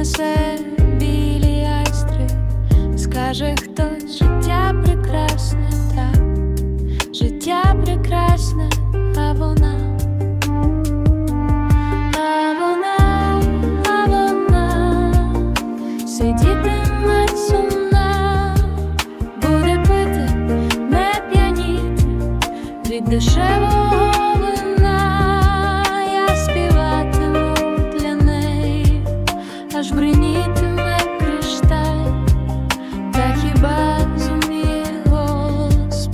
Принесе білі айстри, скаже хтось життя прекрасне, так, життя прекрасне, а вона. А вона, а вона. Сидітиме сумна, буде пити, не п'яніти від дешевого аж бринітиме та хіба зуміє голос?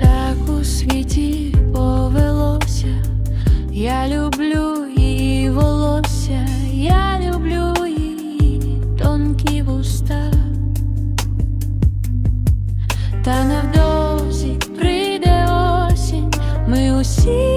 Так у світі повелося, я люблю волосся, я люблю її тонкі вуста, та невдовзі прийде осінь, ми усі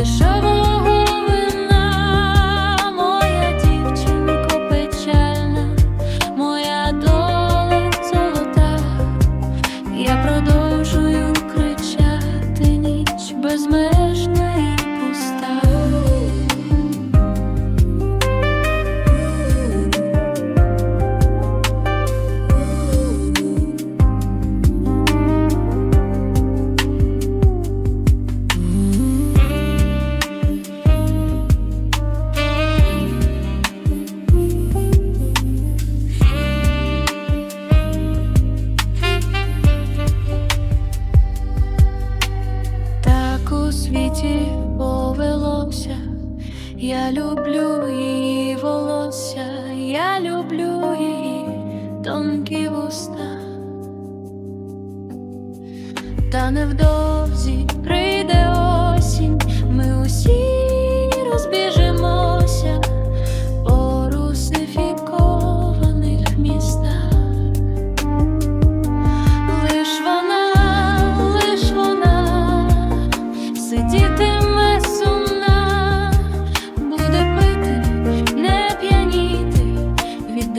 від люблю її волосся, я люблю її тонкі вуста, та невдовзі прийде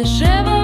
сумна,